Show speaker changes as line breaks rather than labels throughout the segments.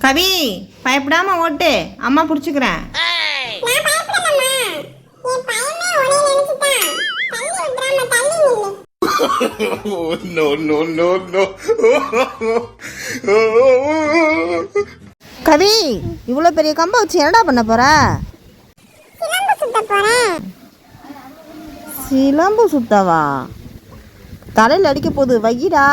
கவி பயப்படாம ஓட்டு. அம்மா பிடிச்சிக்கிறேன்.
Oh, no, no, no, no.
கவி இவ்வளோ பெரிய கம்பை வச்சு என்னடா பண்ண போற?
சிலம்பு சுத்த போறேன்.
சிலம்பு சுத்தவா? தலையில் அடிக்க போகுது வையிடா.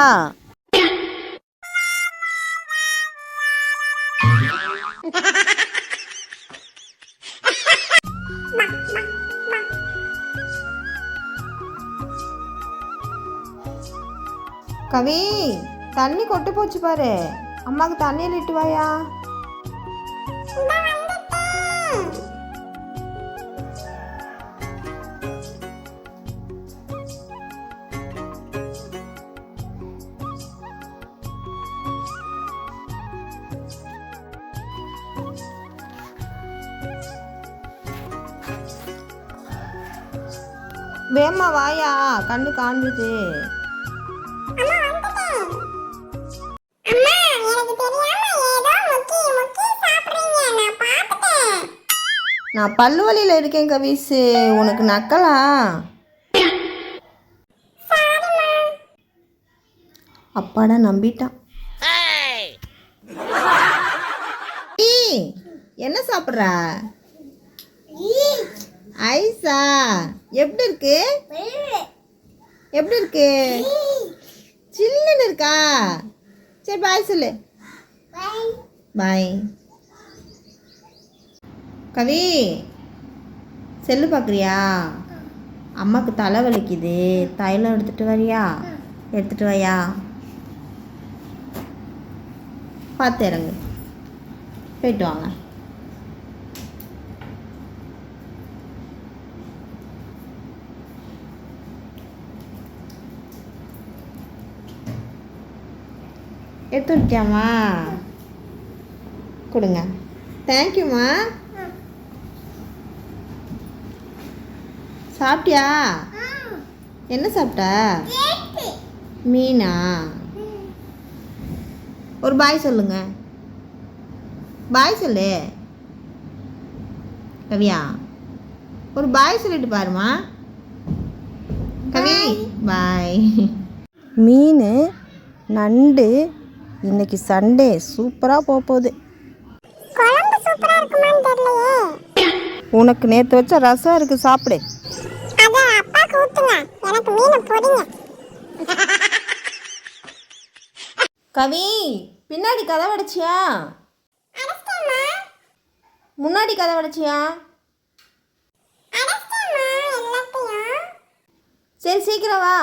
கவி தண்ணி கொட்டு போச்சு பாரு அம்மாவுக்கு தண்ணியில் இட்டு வாயா வேமா வாயா கண்ணு காந்துது
நான்
பல்லு வலியில் இருக்கேன் கவிஸு உனக்கு நக்கலா? அப்பாடா நம்பிட்டான். என்ன சாப்பிட்ற? ஐஸா? எப்படி இருக்கு? எப்படி இருக்கு? சில்லுன்னு இருக்கா? சரி பாய் சொல்லு. பாய் கவி செல்லு பார்க்குறியா அம்மாவுக்கு தலை வலிக்குது. தைலம் எடுத்துகிட்டு வரியா? எடுத்துகிட்டு வாயா? பார்த்து இறங்கு. போயிட்டு வாங்க. எடுத்து கொடுங்க. தேங்க்யூம்மா சாப்பிட்டியா? என்ன சாப்பிட்ட? மீனா? ஒரு பாய் சொல்லுங்க. பாய் சொல்லு. கவியா ஒரு பாய் சொல்லிட்டு பாருமா. கவி பாய். மீன் நண்டு இன்னைக்கு சண்டே சூப்பராக போக போகுது
குழம்பு சூப்பரா இருக்குமான்னு தெரியலையே.
உனக்கு நேற்று வச்ச ரசம் இருக்குது சாப்பிடு.
அப்பாக்கு ஊத்துங்க. எனக்கு மீனை பொடிங்க.
கவி பின்னாடி கதவு அடைச்சியா? முன்னாடி கதவு அடைச்சியா? சரி சீக்கிரம் வா.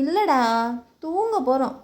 இல்லைடா தூங்க போகிறோம்